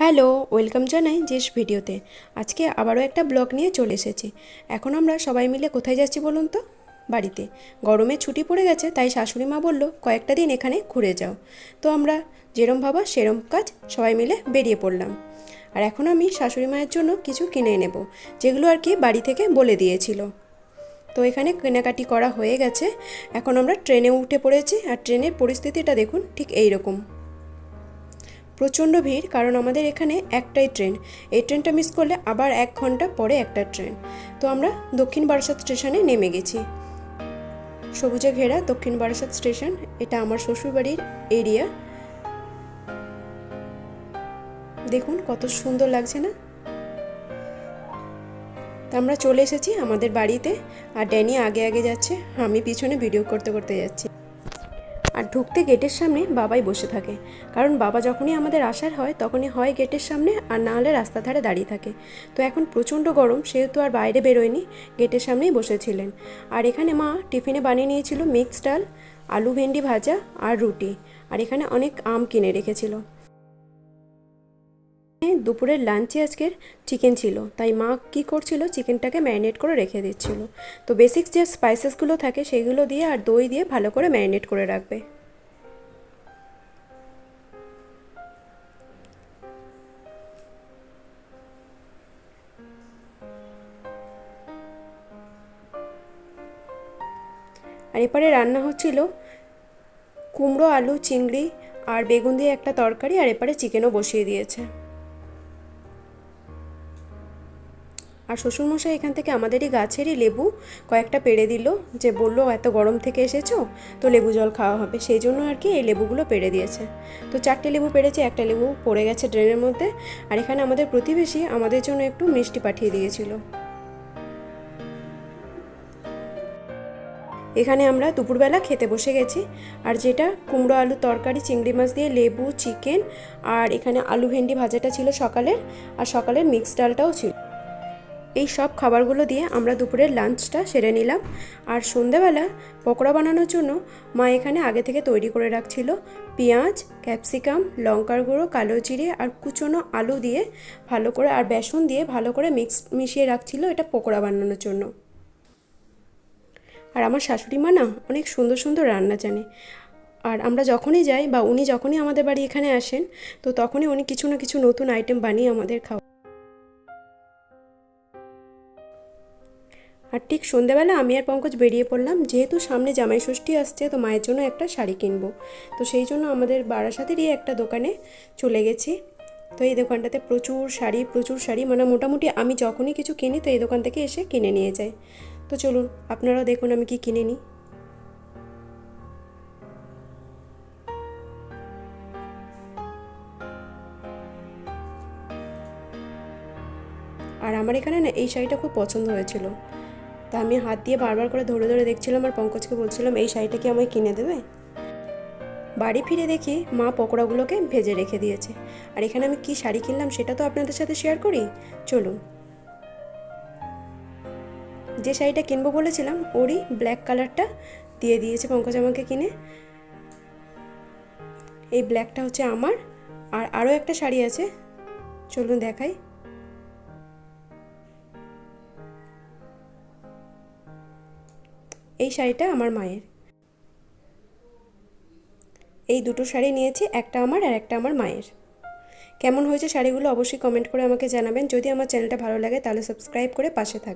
Hello, welcome জানাই JS ভিডিওতে। আজকে আবারও একটা ব্লগ নিয়ে চলে এসেছি। এখন আমরা সবাই মিলে কোথায় যাচ্ছি বলুন তো? বাড়িতে। গরমে ছুটি পড়ে গেছে, তাই শাশুড়ি মা বলল, কয়েকটা দিন এখানে ঘুরে যাও। তো আমরা যেরম ভাবা সেরম কাজ সবাই মিলে বেরিয়ে পড়লাম। আর এখন আমি শাশুড়ি মায়ের জন্য কিছু কিনে নেব, যেগুলো আর কি বাড়ি থেকে বলে দিয়েছিল। তো এখানে কেনাকাটি করা হয়ে গেছে। এখন আমরা ট্রেনে উঠে পড়েছি, আর ট্রেনের পরিস্থিতিটা দেখুন ঠিক এই রকম প্রচণ্ড ভিড়, কারণ আমাদের এখানে একটাই ট্রেন। এই ট্রেনটা মিস করলে আবার এক ঘণ্টা পরে একটা ট্রেন। তো আমরা দক্ষিণ বারাসাত স্টেশনে নেমে গেছি। সবুজে ঘেরা দক্ষিণ বারাসাত স্টেশন, এটা আমার শ্বশুরবাড়ির এরিয়া দেখুন কত সুন্দর লাগছে না? তা আমরা চলে এসেছি আমাদের বাড়িতে, আর ড্যানি আগে আগে যাচ্ছে, আমি পিছনে ভিডিও করতে করতে যাচ্ছি। ঢুকতে গেটের সামনে বাবাই বসে থাকে। কারণ বাবা যখনই আমাদের আসার হয়, তখনই হয় গেটের সামনে আর না হলে রাস্তা ধারে দাঁড়িয়ে থাকে। তো এখন প্রচণ্ড গরম, সেহেতু আর বাইরে বেরোয়নি, গেটের সামনেই বসেছিলেন। আর এখানে মা টিফিনে বানিয়ে নিয়েছিল মিক্সড ডাল, আলু ভেন্ডি ভাজা আর রুটি। আর এখানে অনেক আম কিনে রেখেছিল। দুপুরের লাঞ্চে আজকের চিকেন ছিল। তাই মা কি করছিল, চিকেনটাকে ম্যারিনেট করে রেখে দিচ্ছিল। তো বেসিক যে স্পাইসেসগুলো থাকে, সেগুলো দিয়ে আর দই দিয়ে ভালো করে ম্যারিনেট করে রাখবে। আর এপারে রান্না হচ্ছিল কুমড়ো, আলু, চিংড়ি আর বেগুন দিয়ে একটা তরকারি আর এপারে চিকেনও বসিয়ে দিয়েছে। আর শ্বশুরমশাই এখান থেকে আমাদেরই গাছেরই লেবু কয়েকটা পেড়ে দিল, যে বলল, এত গরম থেকে এসেছ, তো লেবু জল খাওয়া হবে। সেই জন্য আর কি এই লেবুগুলো পেড়ে দিয়েছে। তো চারটে লেবু পেড়েছে, একটা লেবু পড়ে গেছে ড্রেনের মধ্যে। আর এখানে আমাদের প্রতিবেশী আমাদের জন্য একটু মিষ্টি পাঠিয়ে দিয়েছিল। এখানে আমরা দুপুরবেলা খেতে বসে গেছি। আর যেটা কুমড়ো আলু তরকারি, চিংড়ি মাছ দিয়ে লেবু, চিকেন আর এখানে আলু ভেন্ডি ভাজাটা ছিল সকালের। আর সকালের মিক্স ডালটাও ছিল। এই সব খাবারগুলো দিয়ে আমরা দুপুরের লাঞ্চটা সেরে নিলাম। আর সন্ধেবেলা পকোড়া বানানোর জন্য মা এখানে আগে থেকে তৈরি করে রাখছিল পেঁয়াজ, ক্যাপসিকাম, লঙ্কার গুঁড়ো, কালো জিরে আর কুচনো আলু দিয়ে ভালো করে, আর বেসন দিয়ে ভালো করে মিক্স, মিশিয়ে রাখছিল এটা পকোড়া বানানোর জন্য। আর আমার শাশুড়ি মা না অনেক সুন্দর সুন্দর রান্না জানে। আর আমরা যখনই যাই বা উনি যখনই আমাদের বাড়ি এখানে আসেন, তো তখনই উনি কিছু না কিছু নতুন আইটেম বানিয়ে আমাদের খাওয়া আর ঠিক সন্ধেবেলা আমি আর পঙ্কজ বেরিয়ে পড়লাম, যেহেতু সামনে জামাই ষষ্ঠী আসছে, তো মায়ের জন্য একটা শাড়ি কিনবো। তো সেই জন্য আমাদের বারাসাতেরই একটা দোকানে চলে গেছি। তো এই দোকানটাতে প্রচুর শাড়ি প্রচুর শাড়ি মানে মোটামুটি আমি যখনই কিছু কিনি, তো এই দোকান থেকে এসে কিনে নিয়ে যাই। তো চলুন, আপনারাও দেখুন আমি কি কিনে নিই। আর আমার এখানে না এই শাড়িটা খুব পছন্দ হয়েছিল। তা আমি হাত দিয়ে বারবার করে ধরে ধরে দেখছিলাম আর পঙ্কজকে বলছিলাম, এই শাড়িটা কি আমায় কিনে দেবে? বাড়ি ফিরে দেখি মা পকোড়াগুলোকে ভেজে রেখে দিয়েছে। আর এখানে আমি কি শাড়ি কিনলাম সেটা তো আপনাদের সাথে শেয়ার করি। চলুন। যে শাড়িটা কিনবো বলেছিলাম, ওরই ব্ল্যাক কালারটা দিয়ে দিয়েছে পঙ্কজ আমাকে কিনে। এই ব্ল্যাকটা হচ্ছে আমার, আর আরও একটা শাড়ি আছে, চলুন দেখাই। এই শাড়িটা আমার মায়ের। এই দুটো শাড়ি নিয়েছি, একটা আমার আর একটা আমার মায়ের। কেমন হয়েছে শাড়িগুলো অবশ্যই কমেন্ট করে আমাকে জানাবেন। যদি আমার চ্যানেলটা ভালো লাগে তাহলে সাবস্ক্রাইব করে পাশে থাক